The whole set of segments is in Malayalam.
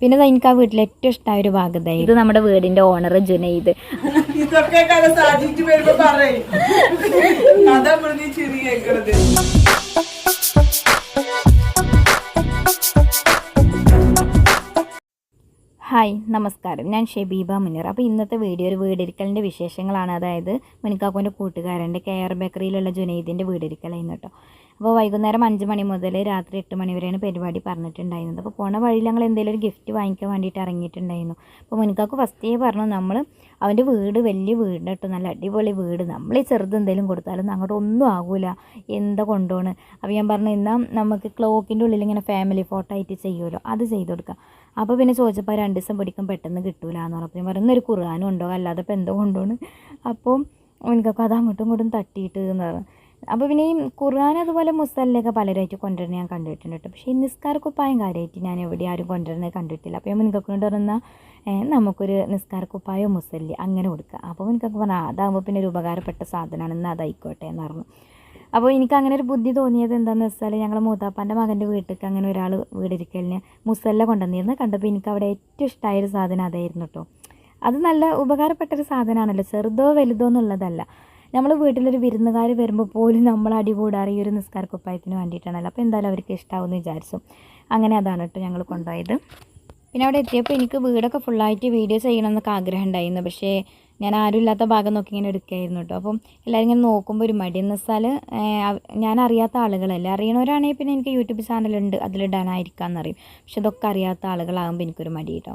പിന്നെ എനിക്ക് ആ വീട്ടിൽ ഏറ്റവും ഇഷ്ടമായ ഒരു ഭാഗത ഇത് നമ്മുടെ വീടിന്റെ ഓണർ ജുനൈദ്. ഇതൊക്കെ കഥ സാധിച്ചു വരുമ്പോ പറയും. കഥ പറഞ്ഞ് ചിരി കേൾക്കണത് ഹായ് നമസ്കാരം. ഞാൻ ഷെബീബ മുനീർ. അപ്പോൾ ഇന്നത്തെ വീഡിയോ ഒരു വീടിരിക്കലിന്റെ വിശേഷങ്ങളാണ്. അതായത് മുനിക്കാക്കോന്റെ കൂട്ടുകാരന്റെ കെ ആർ ബേക്കറിയിലുള്ള ജുനൈദിന്റെ വീടിരിക്കലായിരുന്നു കേട്ടോ. അപ്പോൾ വൈകുന്നേരം അഞ്ച് മണി മുതൽ രാത്രി എട്ട് മണി വരെയാണ് പരിപാടി പറഞ്ഞിട്ടുണ്ടായിരുന്നത്. അപ്പോൾ പോണ വഴിയിൽ ഞങ്ങൾ എന്തെങ്കിലും ഒരു ഗിഫ്റ്റ് വാങ്ങിക്കാൻ വേണ്ടിയിട്ട് ഇറങ്ങിയിട്ടുണ്ടായിരുന്നു. അപ്പോൾ മുനിക്കാക്ക് ഫസ്റ്റേ പറഞ്ഞു നമ്മൾ അവന്റെ വീട് വലിയ വീട് കേട്ടോ നല്ല അടിപൊളി വീട്. നമ്മൾ ഈ ചെറുത് എന്തെങ്കിലും കൊടുത്താലും അങ്ങോട്ട് ഒന്നും ആകൂല. എന്താ കൊണ്ടുപോണ് അപ്പോൾ ഞാൻ പറഞ്ഞു എന്നാൽ നമുക്ക് ക്ലോക്കിന്റെ ഉള്ളിൽ ഇങ്ങനെ ഫാമിലി ഫോട്ടോ ആയിട്ട് ചെയ്യുമല്ലോ അത് ചെയ്ത് കൊടുക്കാം. അപ്പോൾ പിന്നെ ചോദിച്ചപ്പോൾ രണ്ട് ദിവസം പിടിക്കും പെട്ടെന്ന് കിട്ടൂല എന്ന് പറഞ്ഞപ്പോൾ ഞാൻ പറഞ്ഞു ഒരു ഖുർആാനും ഉണ്ടോ? അല്ലാതെ ഇപ്പോൾ എന്തോ കൊണ്ടുപോണ് അപ്പോൾ എനിക്കൊക്കെ അത് അങ്ങോട്ടും ഇങ്ങോട്ടും തട്ടിയിട്ട് എന്ന് പറഞ്ഞു. അപ്പോൾ പിന്നെ ഈ ഖുർആൻ അതുപോലെ മുസലിലൊക്കെ പലരായിട്ട് കൊണ്ടുവരുന്നത് ഞാൻ കണ്ടിട്ടുണ്ട് കേട്ടോ. പക്ഷേ ഈ നിസ്കാര കുപ്പായം കാര്യമായിട്ട് ഞാൻ എവിടെ ആരും കൊണ്ടുവരുന്നത് കണ്ടിട്ടില്ല. അപ്പോൾ ഞാൻ മുൻകൊക്കെ കൊണ്ടുവരുന്ന നമുക്കൊരു നിസ്കാര കുപ്പായോ മുസല്ലി അങ്ങനെ കൊടുക്കുക. അപ്പോൾ എനിക്കൊക്കെ പറഞ്ഞാൽ അതാകുമ്പോൾ പിന്നെ ഒരു ഉപകാരപ്പെട്ട സാധനമാണ്. എന്നാൽ അതായിക്കോട്ടെ എന്ന് പറഞ്ഞു. അപ്പോൾ എനിക്ക് അങ്ങനെ ഒരു ബുദ്ധി തോന്നിയത് എന്താണെന്ന് വെച്ചാൽ ഞങ്ങൾ മൂത്താപ്പാന്റെ മകന്റെ വീട്ടിലേക്ക് അങ്ങനെ ഒരാൾ വീടിരിക്കലിന് മുസല്ല കൊണ്ടുവന്നിരുന്നു കണ്ടപ്പോൾ എനിക്ക് അവിടെ ഏറ്റവും ഇഷ്ടമായ ഒരു സാധനം അതായിരുന്നു കേട്ടോ. അത് നല്ല ഉപകാരപ്പെട്ട ഒരു സാധനമാണല്ലോ. ചെറുതോ വലുതോ എന്നുള്ളതല്ല. നമ്മൾ വീട്ടിലൊരു വിരുന്നുകാർ വരുമ്പോൾ പോലും നമ്മൾ അടികൂടാറ് ഈ ഒരു നിസ്കാര കുപ്പായത്തിന് വേണ്ടിയിട്ടാണല്ലോ. അപ്പോൾ എന്തായാലും അവർക്ക് ഇഷ്ടമാവുമെന്ന് വിചാരിച്ചു. അങ്ങനെ അതാണ് കേട്ടോ ഞങ്ങൾ കൊണ്ടുപോയത്. പിന്നെ അവിടെ എത്തിയപ്പോൾ എനിക്ക് വീടൊക്കെ ഫുള്ളായിട്ട് വീഡിയോ ചെയ്യണമെന്നൊക്കെ ആഗ്രഹം ഉണ്ടായിരുന്നു. പക്ഷേ ഞാൻ ആരും ഇല്ലാത്ത ഭാഗം നോക്കി ഇങ്ങനെ എടുക്കുകയായിരുന്നു കേട്ടോ. അപ്പം എല്ലാവരും ഇങ്ങനെ നോക്കുമ്പോൾ ഒരു മടി. എന്ന് വെച്ചാൽ ഞാൻ അറിയാത്ത ആളുകളല്ല. അറിയണവരാണെങ്കിൽ പിന്നെ എനിക്ക് യൂട്യൂബ് ചാനലുണ്ട്. അതിലിടാനായിരിക്കാമെന്നറിയും പക്ഷെ ഇതൊക്കെ അറിയാത്ത ആളുകളാകുമ്പോൾ എനിക്കൊരു മടി കേട്ടോ.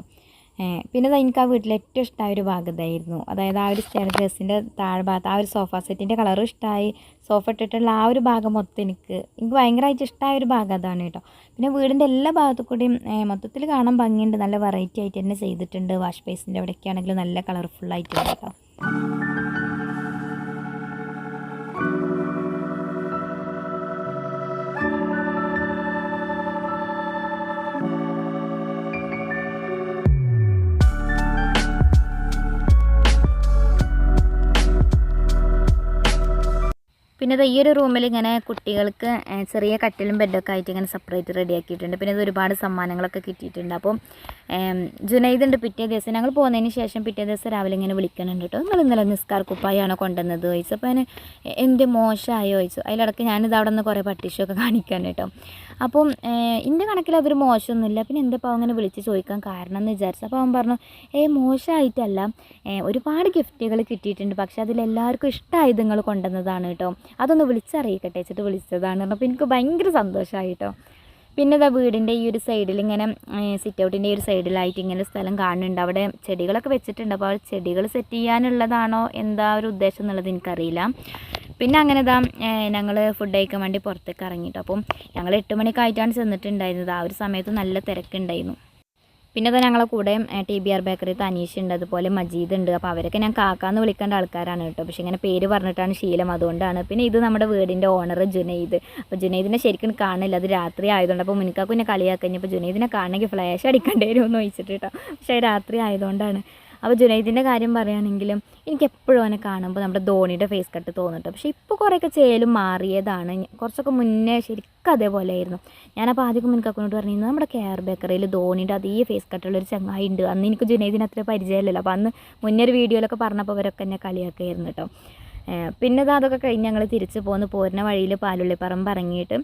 പിന്നെ എനിക്ക് ആ വീട്ടിൽ ഏറ്റവും ഇഷ്ടമായ ഒരു ഭാഗതായിരുന്നു അതായത് ആ ഒരു സ്റ്റെയർ താഴെ താഴ്ഭാഗത്ത് ആ ഒരു സോഫ സെറ്റിന്റെ കളറും ഇഷ്ടമായി സോഫ ഇട്ടിട്ടുള്ള ആ ഒരു ഭാഗം മൊത്തം എനിക്ക് എനിക്ക് ഭയങ്കരമായിട്ട് ഇഷ്ടമായ ഒരു ഭാഗം അതാണ് കേട്ടോ. പിന്നെ വീടിന്റെ എല്ലാ ഭാഗത്തു കൂടിയും മൊത്തത്തിൽ കാണാൻ ഭംഗിയുണ്ട്. നല്ല വെറൈറ്റി ആയിട്ട് തന്നെ ചെയ്തിട്ടുണ്ട്. വാഷ് ബേസിന്റെ അവിടെയൊക്കെ ആണെങ്കിലും നല്ല കളർഫുള്ളായിട്ടുണ്ട് കേട്ടോ. പിന്നെ ഇത് ഈ ഒരു റൂമിൽ ഇങ്ങനെ കുട്ടികൾക്ക് ചെറിയ കട്ടിലും ബെഡൊക്കെ ആയിട്ട് ഇങ്ങനെ സെപ്പറേറ്റ് റെഡിയാക്കിയിട്ടുണ്ട് പിന്നെ ഇത് ഒരുപാട് സമ്മാനങ്ങളൊക്കെ കിട്ടിയിട്ടുണ്ട്. അപ്പം ഏം, ജുനൈദ് ഉണ്ട് പിറ്റേ ദിവസം. ഞങ്ങൾ പോകുന്നതിന് ശേഷം പിറ്റേ ദിവസം രാവിലെ ഇങ്ങനെ വിളിക്കുന്നുണ്ട് കേട്ടോ നിങ്ങൾ ഇന്നലെ നിസ്കാർ കുപ്പായാണോ കൊണ്ടുവന്നത്? ചോദിച്ചു. അപ്പോൾ ഞാൻ എന്ത് മോശമായോ? ചോദിച്ചു. അതിലിടക്ക് ഞാനിത് അവിടെ നിന്ന് കുറേ പട്ടിഷൊക്കെ കാണിക്കാൻ കേട്ടോ അപ്പം എന്റെ കണക്കിൽ അതൊരു മോശമൊന്നുമില്ല. പിന്നെ എന്റെ അപ്പോൾ അങ്ങനെ വിളിച്ച് ചോദിക്കാൻ കാരണം എന്ന് വിചാരിച്ചു. അപ്പോൾ അവൻ പറഞ്ഞു ഏ മോശമായിട്ടല്ല. ഒരുപാട് ഗിഫ്റ്റുകൾ കിട്ടിയിട്ടുണ്ട്. പക്ഷേ അതിലെല്ലാവർക്കും ഇഷ്ടമായത് നിങ്ങൾ കൊണ്ടുവന്നതാണ് കേട്ടോ അതൊന്ന് വിളിച്ചറിയിക്കട്ടെ ചേച്ചി വിളിച്ചതാണ് അപ്പോൾ എനിക്ക് ഭയങ്കര സന്തോഷമായിട്ടോ പിന്നെ ഇതാ വീടിന്റെ ഈ ഒരു സൈഡിൽ ഇങ്ങനെ സിറ്റ് ഔട്ടിന്റെ ഈ ഒരു സൈഡിലായിട്ട് ഇങ്ങനെ സ്ഥലം കാണുന്നുണ്ട്. അവിടെ ചെടികളൊക്കെ വെച്ചിട്ടുണ്ട്. അപ്പോൾ അവിടെ ചെടികൾ സെറ്റ് ചെയ്യാനുള്ളതാണോ എന്താ ഒരു ഉദ്ദേശം എന്നുള്ളത് എനിക്കറിയില്ല. പിന്നെ അങ്ങനെ ഇതാ ഞങ്ങൾ ഫുഡ് കഴിക്കാൻ വേണ്ടി പുറത്തേക്ക് ഇറങ്ങിയിട്ടു അപ്പം ഞങ്ങൾ എട്ട് മണിക്കായിട്ടാണ് ചെന്നിട്ടുണ്ടായിരുന്നത്. ആ ഒരു സമയത്ത് നല്ല തിരക്കുണ്ടായിരുന്നു. പിന്നെ തന്നെ ഞങ്ങളെ കൂടെ T B R bakery Thaneesh ഉണ്ട് അതുപോലെ മജീദ് ഉണ്ട്. അപ്പോൾ അവരൊക്കെ ഞാൻ കാക്കാന്ന് വിളിക്കേണ്ട ആൾക്കാരാണ് കേട്ടോ. പക്ഷേ ഇങ്ങനെ പേര് പറഞ്ഞിട്ടാണ് ശീലം. അതുകൊണ്ടാണ്. പിന്നെ ഇത് നമ്മുടെ വീടിന്റെ ഓണർ ജുനൈദ്. അപ്പോൾ ജുനൈദിനെ ശരിക്കും കാണില്ല. അത് രാത്രി ആയതുകൊണ്ട്. അപ്പോൾ മുനിക്കാക്കു എന്നെ കളിയാക്കഴിഞ്ഞപ്പോൾ ജുനൈദിനെ കാണണമെങ്കിൽ ഫ്ലാഷ് അടിക്കേണ്ടി വരുമെന്ന് ചോദിച്ചിട്ട് കേട്ടോ. പക്ഷേ രാത്രി ആയതുകൊണ്ടാണ്. അപ്പോൾ ജുനൈദിന്റെ കാര്യം പറയുകയാണെങ്കിലും എനിക്ക് എപ്പോഴും അവനെ കാണുമ്പോൾ നമ്മുടെ ധോണിയുടെ ഫേസ് കട്ട് തോന്നിട്ട്. പക്ഷേ ഇപ്പോൾ കുറേയൊക്കെ ചേലും മാറിയതാണ്. കുറച്ചൊക്കെ മുന്നേ ശരിക്കും അതേപോലെ ആയിരുന്നു ഞാനപ്പോൾ ആദ്യം മുൻകാക്കനോട് പറഞ്ഞിരുന്നു നമ്മുടെ കെയർ ബേക്കറിയിൽ ധോണിയുടെ അതേ ഫേസ് കട്ടുള്ളൊരു ചങ്ങായി ഉണ്ട്. അന്ന് എനിക്ക് ജുനൈദിന് അത്ര പരിചയമില്ലല്ലോ. അപ്പോൾ അന്ന് മുന്നേ ഒരു വീഡിയോയിലൊക്കെ പറഞ്ഞപ്പോൾ അവരൊക്കെ എന്നെ കളിയാക്കായിരുന്നു കേട്ടോ പിന്നെ അതൊക്കെ കഴിഞ്ഞ് ഞങ്ങൾ തിരിച്ച് പോന്ന് പോരുന്ന വഴിയിൽ പാലുള്ളിപ്പറമ്പ് ഇറങ്ങിയിട്ട്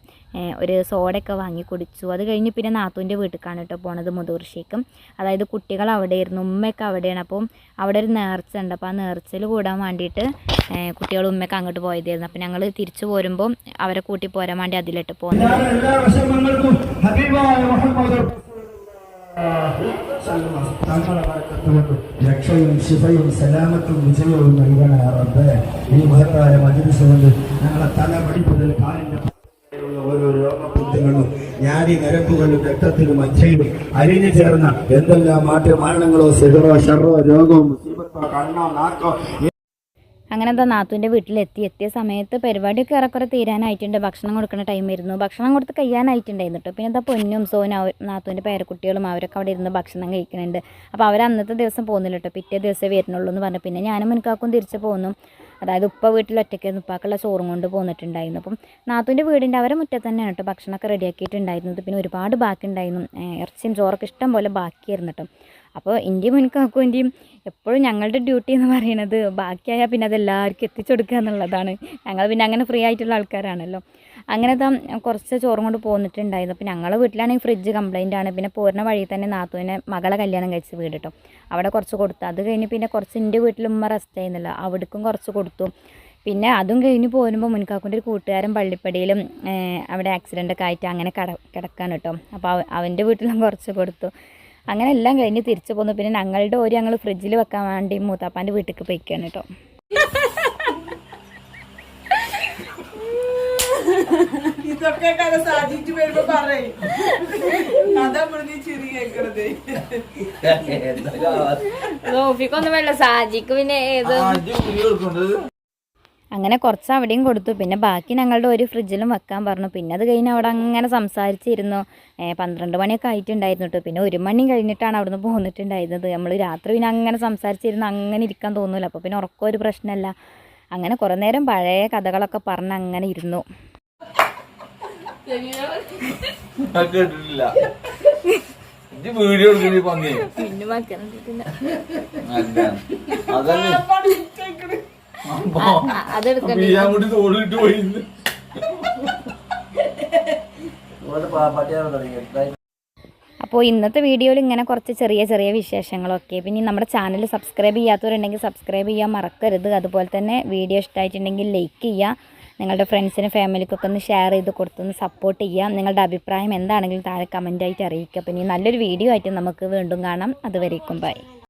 ഒരു സോഡയൊക്കെ വാങ്ങി കുടിച്ചു. അത് കഴിഞ്ഞ് പിന്നെ നാത്തൂന്റെ വീട്ടിലേക്കാണ് കേട്ടോ പോണത് മുതൂർശേക്കും. അതായത് കുട്ടികൾ അവിടെ അവിടെയായിരുന്നു ഉമ്മയൊക്കെ അവിടെയാണ്. അപ്പം അവിടെ ഒരു നേർച്ച ഉണ്ട് അപ്പോൾ ആ നേർച്ചയിൽ കൂടാൻ വേണ്ടിയിട്ട് കുട്ടികൾ ഉമ്മയൊക്കെ അങ്ങോട്ട് പോയതായിരുന്നു. അപ്പം ഞങ്ങൾ തിരിച്ചു പോരുമ്പോൾ അവരെ കൂട്ടി പോരാൻ വേണ്ടി അതിലിട്ട് പോകുന്നു രക്ഷയും ശിഫയും സലാമത്തും വിജയവും നൽകണ റബ്ബേ. ഈ മഹത്തായ മജിസ് കൊണ്ട് ഞങ്ങളെ തല പഠിപ്പതിൽ ഓരോ രക്തത്തിലും മജ്ജയിലും അരിഞ്ഞു ചേർന്ന എന്തെല്ലാം മാറ്റ മരണങ്ങളോ സിഹറോ ഷറോ രോഗവും കണ്ണോ നാക്കോ അങ്ങനെ എന്താ നാത്തൂന്റെ വീട്ടിലെത്തി എത്തിയ സമയത്ത് പരിപാടിയൊക്കെ ഏറെക്കുറെ തീരാനായിട്ടുണ്ട്. ഭക്ഷണം കൊടുക്കുന്ന ടൈം ആയിരുന്നു ഭക്ഷണം കൊടുത്ത് കഴിയാനായിട്ടുണ്ടായിരുന്നു പിന്നെ എന്താ പൊന്നും സോനും നാത്തുവിന്റെ പേരക്കുട്ടികളും അവരൊക്കെ അവിടെ ഇരുന്ന് ഭക്ഷണം കഴിക്കുന്നുണ്ട്. അപ്പോൾ അവർ അന്നത്തെ ദിവസം പോകുന്നില്ല കേട്ടോ പിറ്റേ ദിവസമേ വരുന്നുള്ളൂ എന്ന് പറഞ്ഞു. പിന്നെ ഞാനും മുൻകാക്കും തിരിച്ച് പോന്നു. അതായത് ഉപ്പ വീട്ടിൽ ഒറ്റയ്ക്കായിരുന്നു. ഉപ്പാക്കുള്ള ചോറും കൊണ്ട് പോന്നിട്ടുണ്ടായിരുന്നു. അപ്പം നാത്തൂന്റെ വീടിന്റെ അവരെ മുറ്റത്ത് തന്നെയാണ് കേട്ടോ ഭക്ഷണമൊക്കെ റെഡിയാക്കിയിട്ടുണ്ടായിരുന്നത്. പിന്നെ ഒരുപാട് ബാക്കി ഉണ്ടായിരുന്നു ഇറച്ചിയും ചോറൊക്കെ ഇഷ്ടം പോലെ ബാക്കിയായിരുന്നു കേട്ടോ അപ്പോൾ മുൻകാക്കും ഇന്ത്യയും എപ്പോഴും ഞങ്ങളുടെ ഡ്യൂട്ടി എന്ന് പറയുന്നത് ബാക്കിയായാൽ പിന്നെ അതെല്ലാവർക്കും എത്തിച്ചു കൊടുക്കുക എന്നുള്ളതാണ്. ഞങ്ങൾ പിന്നെ അങ്ങനെ ഫ്രീ ആയിട്ടുള്ള ആൾക്കാരാണല്ലോ. അങ്ങനെ കുറച്ച് ചോറും കൊണ്ട് പോന്നിട്ടുണ്ടായിരുന്നു. അപ്പോൾ ഞങ്ങളുടെ വീട്ടിലാണെങ്കിൽ ഫ്രിഡ്ജ് കംപ്ലൈന്റ് ആണ്. പിന്നെ പോരുന്ന വഴി തന്നെ നാത്തുവിനെ മകളെ കല്യാണം കഴിച്ച് വീട് അവിടെ കുറച്ച് കൊടുത്തു. അത് കഴിഞ്ഞ് പിന്നെ കുറച്ച് എന്റെ വീട്ടിൽ ഉമ്മ റെസ്റ്റ് ചെയ്യുന്നില്ല. അവിടേക്കും കുറച്ച് കൊടുത്തു. പിന്നെ അതും കഴിഞ്ഞ് പോരുമ്പോൾ മുൻകാക്കുന്റെ ഒരു കൂട്ടുകാരൻ പള്ളിപ്പടിയിലും അവിടെ ആക്സിഡന്റ് ഒക്കെ ആയിട്ട് അങ്ങനെ കട കിടക്കാൻ കേട്ടോ അപ്പോൾ അവ അവന്റെ വീട്ടിലും കുറച്ച് കൊടുത്തു. അങ്ങനെ എല്ലാം കഴിഞ്ഞ് തിരിച്ചു പോന്നു. പിന്നെ ഞങ്ങളുടെ ഒരു ഞങ്ങൾ ഫ്രിഡ്ജിൽ വെക്കാൻ വേണ്ടി മൂത്താപ്പാന്റെ വീട്ടിലേക്ക് പോയിക്കാണ് കേട്ടോ ഇതൊക്കെ കഥ സാധിച്ചു വരുമ്പോ പറയും. അതാ നീ ചിരി കേക്കണത് റോഫിക്കൊന്നും വേണ്ട സാജിക്ക് പിന്നെ ഏത്? അങ്ങനെ കുറച്ച് അവിടെയും കൊടുത്തു. പിന്നെ ബാക്കി ഞങ്ങളുടെ ഒരു ഫ്രിഡ്ജിലും വെക്കാൻ പറഞ്ഞു. പിന്നെ അത് കഴിഞ്ഞ് അവിടെ അങ്ങനെ സംസാരിച്ചിരുന്നു. പന്ത്രണ്ട് മണിയൊക്കെ ആയിട്ടുണ്ടായിരുന്നു കേട്ടോ. പിന്നെ ഒരു മണി കഴിഞ്ഞിട്ടാണ് അവിടുന്ന് പോന്നിട്ടുണ്ടായിരുന്നത്. നമ്മൾ രാത്രി പിന്നെ അങ്ങനെ സംസാരിച്ചിരുന്ന്. അങ്ങനെ ഇരിക്കാൻ തോന്നില്ല അപ്പോൾ പിന്നെ ഉറക്കം ഒരു പ്രശ്നമല്ല അങ്ങനെ കുറേ നേരം പഴയ കഥകളൊക്കെ പറഞ്ഞ് അങ്ങനെ ഇരുന്നു. കേട്ടിട്ടില്ല. ഇത് വീഡിയോ എടുക്കുന്ന പന്നി. അതല്ലേ? തോളിട്ട് പോയി അപ്പോൾ ഇന്നത്തെ വീഡിയോയിൽ ഇങ്ങനെ കുറച്ച് ചെറിയ ചെറിയ വിശേഷങ്ങളൊക്കെ. പിന്നെ നമ്മുടെ ചാനൽ സബ്സ്ക്രൈബ് ചെയ്യാത്തവരുണ്ടെങ്കിൽ സബ്സ്ക്രൈബ് ചെയ്യാൻ മറക്കരുത്. അതുപോലെ തന്നെ വീഡിയോ ഇഷ്ടമായിട്ടുണ്ടെങ്കിൽ ലൈക്ക് ചെയ്യുക. നിങ്ങളുടെ ഫ്രണ്ട്സിനും ഫാമിലിക്കൊക്കെ ഒന്ന് ഷെയർ ചെയ്ത് കൊടുത്തൊന്ന് സപ്പോർട്ട് ചെയ്യാം. നിങ്ങളുടെ അഭിപ്രായം എന്താണെങ്കിലും താഴെ കമന്റായിട്ട് അറിയിക്കുക. പിന്നെ നല്ലൊരു വീഡിയോ ആയിട്ട് നമുക്ക് വീണ്ടും കാണാം. അതുവരേക്കും ബൈ